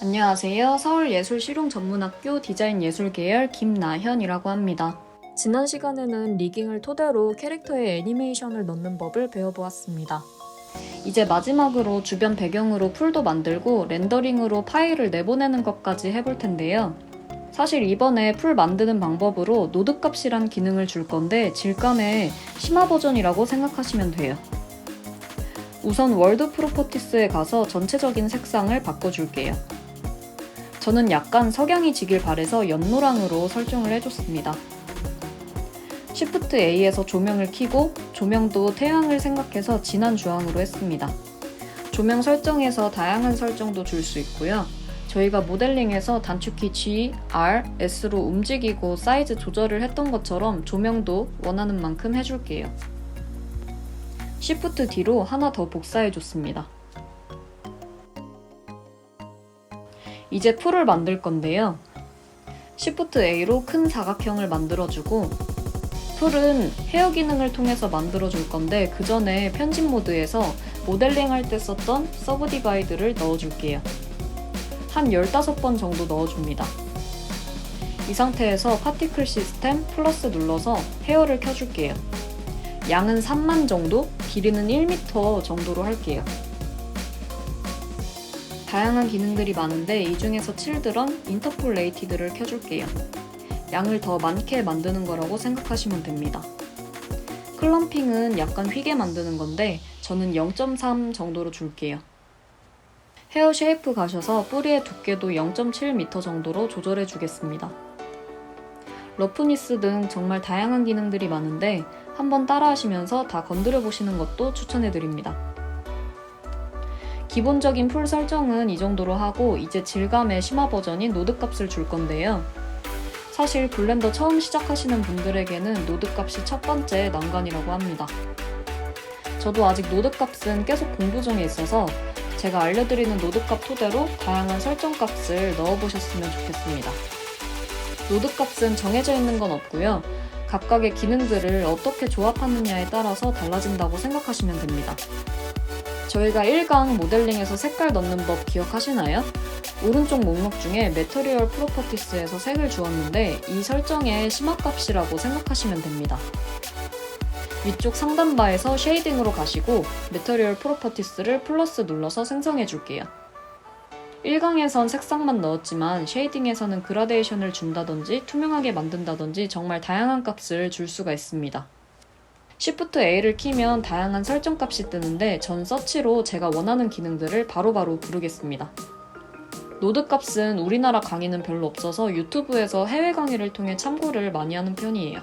안녕하세요. 서울예술실용전문학교 디자인예술 계열 김나현이라고 합니다. 지난 시간에는 리깅을 토대로 캐릭터의 애니메이션을 넣는 법을 배워보았습니다. 이제 마지막으로 주변 배경으로 풀도 만들고 렌더링으로 파일을 내보내는 것까지 해볼 텐데요. 사실 이번에 풀 만드는 방법으로 노드 값이란 기능을 줄 건데 질감의 심화 버전이라고 생각하시면 돼요. 우선 월드 프로퍼티스에 가서 전체적인 색상을 바꿔줄게요. 저는 약간 석양이 지길 바래서 연노랑으로 설정을 해줬습니다. Shift A에서 조명을 켜고 조명도 태양을 생각해서 진한 주황으로 했습니다. 조명 설정에서 다양한 설정도 줄 수 있고요. 저희가 모델링에서 단축키 G, R, S로 움직이고 사이즈 조절을 했던 것처럼 조명도 원하는 만큼 해줄게요. Shift D로 하나 더 복사해줬습니다. 이제 풀을 만들 건데요. Shift A로 큰 사각형을 만들어주고 풀은 헤어 기능을 통해서 만들어줄 건데 그 전에 편집 모드에서 모델링 할 때 썼던 서브 디바이드를 넣어줄게요. 한 15번 정도 넣어줍니다. 이 상태에서 파티클 시스템 플러스 눌러서 헤어를 켜줄게요. 양은 3만 정도, 길이는 1m 정도로 할게요. 다양한 기능들이 많은데 이 중에서 칠드런, 인터폴 레이티드를 켜줄게요. 양을 더 많게 만드는 거라고 생각하시면 됩니다. 클럼핑은 약간 휘게 만드는 건데 저는 0.3 정도로 줄게요. 헤어 쉐이프 가셔서 뿌리의 두께도 0.7m 정도로 조절해 주겠습니다. 러프니스 등 정말 다양한 기능들이 많은데 한번 따라 하시면서 다 건드려 보시는 것도 추천해 드립니다. 기본적인 풀 설정은 이 정도로 하고 이제 질감의 심화 버전인 노드 값을 줄 건데요. 사실 블렌더 처음 시작하시는 분들에게는 노드 값이 첫 번째 난관이라고 합니다. 저도 아직 노드 값은 계속 공부 중에 있어서 제가 알려드리는 노드 값 토대로 다양한 설정 값을 넣어보셨으면 좋겠습니다. 노드 값은 정해져 있는 건 없고요. 각각의 기능들을 어떻게 조합하느냐에 따라서 달라진다고 생각하시면 됩니다. 저희가 1강 모델링에서 색깔 넣는 법 기억하시나요? 오른쪽 목록 중에 메터리얼 프로퍼티스에서 색을 주었는데 이 설정의 심화값이라고 생각하시면 됩니다. 위쪽 상단바에서 쉐이딩으로 가시고 메터리얼 프로퍼티스를 플러스 눌러서 생성해 줄게요. 1강에선 색상만 넣었지만 쉐이딩에서는 그라데이션을 준다든지 투명하게 만든다든지 정말 다양한 값을 줄 수가 있습니다. Shift A를 키면 다양한 설정 값이 뜨는데 전 서치로 제가 원하는 기능들을 바로 바로 부르겠습니다. 노드 값은 우리나라 강의는 별로 없어서 유튜브에서 해외 강의를 통해 참고를 많이 하는 편이에요.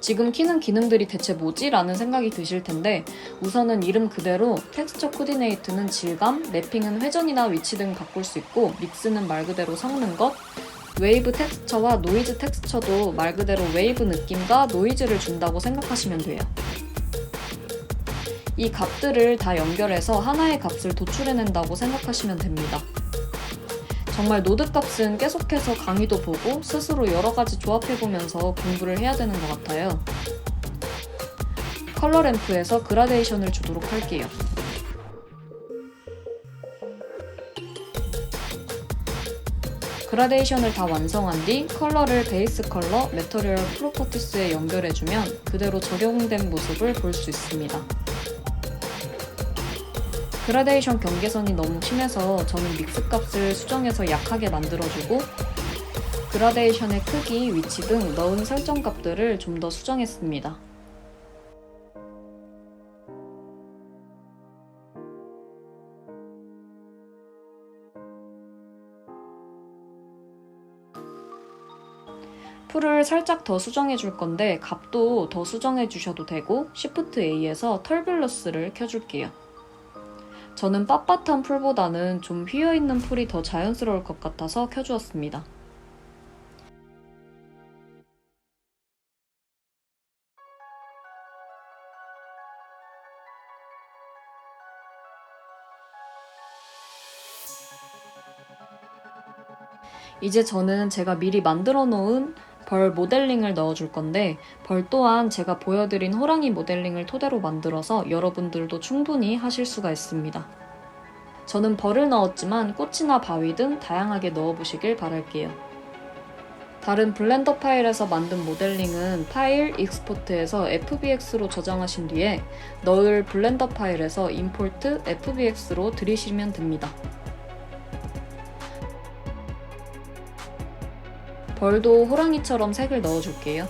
지금 키는 기능들이 대체 뭐지? 라는 생각이 드실 텐데 우선은 이름 그대로 텍스처 코디네이트는 질감, 랩핑은 회전이나 위치 등 바꿀 수 있고 믹스는 말 그대로 섞는 것, 웨이브 텍스처와 노이즈 텍스처도 말 그대로 웨이브 느낌과 노이즈를 준다고 생각하시면 돼요. 이 값들을 다 연결해서 하나의 값을 도출해낸다고 생각하시면 됩니다. 정말 노드 값은 계속해서 강의도 보고 스스로 여러 가지 조합해보면서 공부를 해야 되는 것 같아요. 컬러 램프에서 그라데이션을 주도록 할게요. 그라데이션을 다 완성한 뒤 컬러를 베이스 컬러, 메터리얼 프로퍼티스에 연결해주면 그대로 적용된 모습을 볼 수 있습니다. 그라데이션 경계선이 너무 심해서 저는 믹스 값을 수정해서 약하게 만들어주고 그라데이션의 크기, 위치 등 넣은 설정 값들을 좀 더 수정했습니다. 풀을 살짝 더 수정해 줄 건데 값도 더 수정해 주셔도 되고 Shift A에서 털뷸러스를 켜줄게요. 저는 빳빳한 풀보다는 좀 휘어있는 풀이 더 자연스러울 것 같아서 켜주었습니다. 이제 저는 제가 미리 만들어 놓은 벌 모델링을 넣어줄 건데 벌 또한 제가 보여드린 호랑이 모델링을 토대로 만들어서 여러분들도 충분히 하실 수가 있습니다. 저는 벌을 넣었지만 꽃이나 바위 등 다양하게 넣어보시길 바랄게요. 다른 블렌더 파일에서 만든 모델링은 파일 익스포트에서 FBX로 저장하신 뒤에 넣을 블렌더 파일에서 임포트 FBX로 들이시면 됩니다. 벌도 호랑이처럼 색을 넣어줄게요.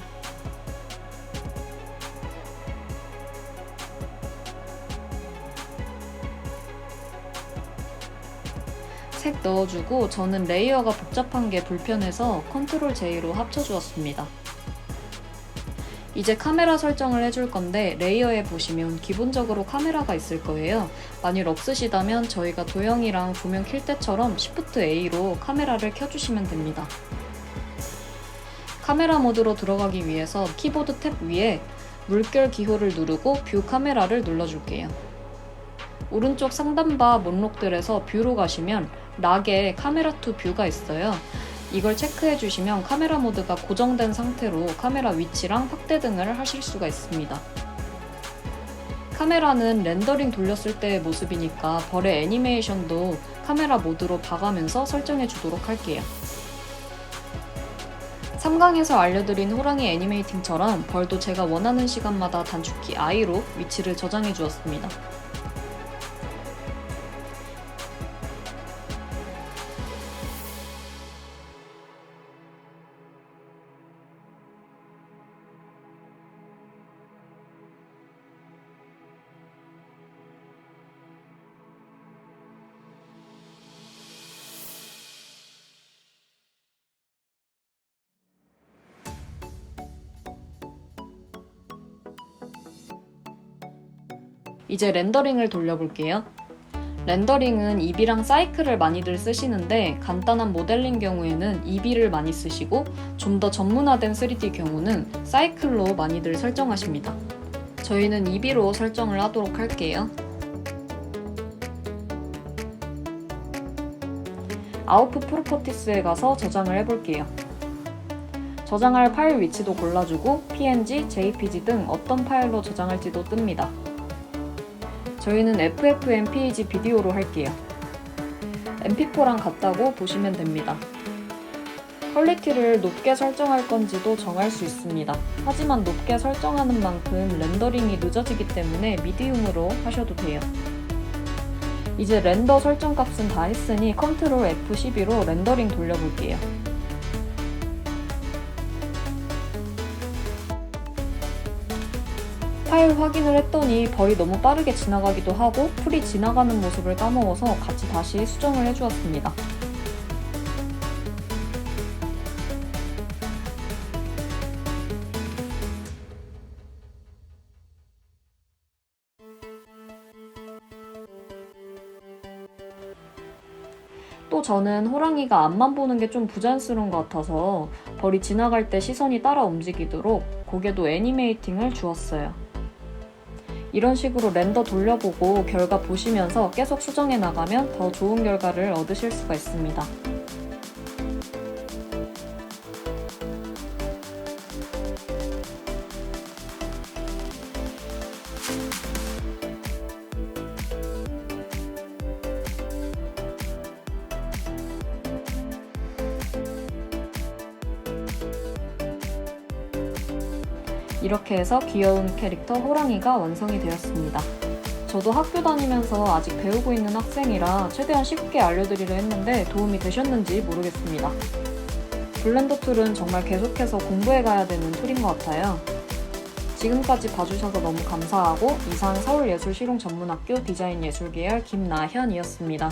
색 넣어주고 저는 레이어가 복잡한 게 불편해서 컨트롤 J로 합쳐주었습니다. 이제 카메라 설정을 해줄 건데 레이어에 보시면 기본적으로 카메라가 있을 거예요. 만일 없으시다면 저희가 도형이랑 조명 킬 때처럼 Shift A로 카메라를 켜주시면 됩니다. 카메라 모드로 들어가기 위해서 키보드 탭 위에 물결 기호를 누르고 뷰 카메라를 눌러줄게요. 오른쪽 상단바 목록들에서 뷰로 가시면 락에 카메라 투 뷰가 있어요. 이걸 체크해 주시면 카메라 모드가 고정된 상태로 카메라 위치랑 확대 등을 하실 수가 있습니다. 카메라는 렌더링 돌렸을 때의 모습이니까 벌의 애니메이션도 카메라 모드로 봐가면서 설정해 주도록 할게요. 3강에서 알려드린 호랑이 애니메이팅처럼 벌도 제가 원하는 시간마다 단축키 I로 위치를 저장해 주었습니다. 이제 렌더링을 돌려볼게요. 렌더링은 EB랑 사이클을 많이들 쓰시는데 간단한 모델링 경우에는 EB를 많이 쓰시고 좀 더 전문화된 3D 경우는 사이클로 많이들 설정하십니다. 저희는 EB로 설정을 하도록 할게요. 아웃풋 프로퍼티스에 가서 저장을 해볼게요. 저장할 파일 위치도 골라주고 PNG, JPG 등 어떤 파일로 저장할지도 뜹니다. 저희는 FFmpeg 비디오로 할게요. mp4랑 같다고 보시면 됩니다. 퀄리티를 높게 설정할 건지도 정할 수 있습니다. 하지만 높게 설정하는 만큼 렌더링이 늦어지기 때문에 미디움으로 하셔도 돼요. 이제 렌더 설정 값은 다 했으니 컨트롤 F12로 렌더링 돌려볼게요. 파일 확인을 했더니 벌이 너무 빠르게 지나가기도 하고 풀이 지나가는 모습을 까먹어서 같이 다시 수정을 해주었습니다. 또 저는 호랑이가 앞만 보는 게 좀 부자연스러운 것 같아서 벌이 지나갈 때 시선이 따라 움직이도록 고개도 애니메이팅을 주었어요. 이런 식으로 렌더 돌려보고 결과 보시면서 계속 수정해 나가면 더 좋은 결과를 얻으실 수가 있습니다. 이렇게 해서 귀여운 캐릭터 호랑이가 완성이 되었습니다. 저도 학교 다니면서 아직 배우고 있는 학생이라 최대한 쉽게 알려드리려 했는데 도움이 되셨는지 모르겠습니다. 블렌더 툴은 정말 계속해서 공부해 가야 되는 툴인 것 같아요. 지금까지 봐주셔서 너무 감사하고 이상 서울예술실용전문학교 디자인예술계열 김나현이었습니다.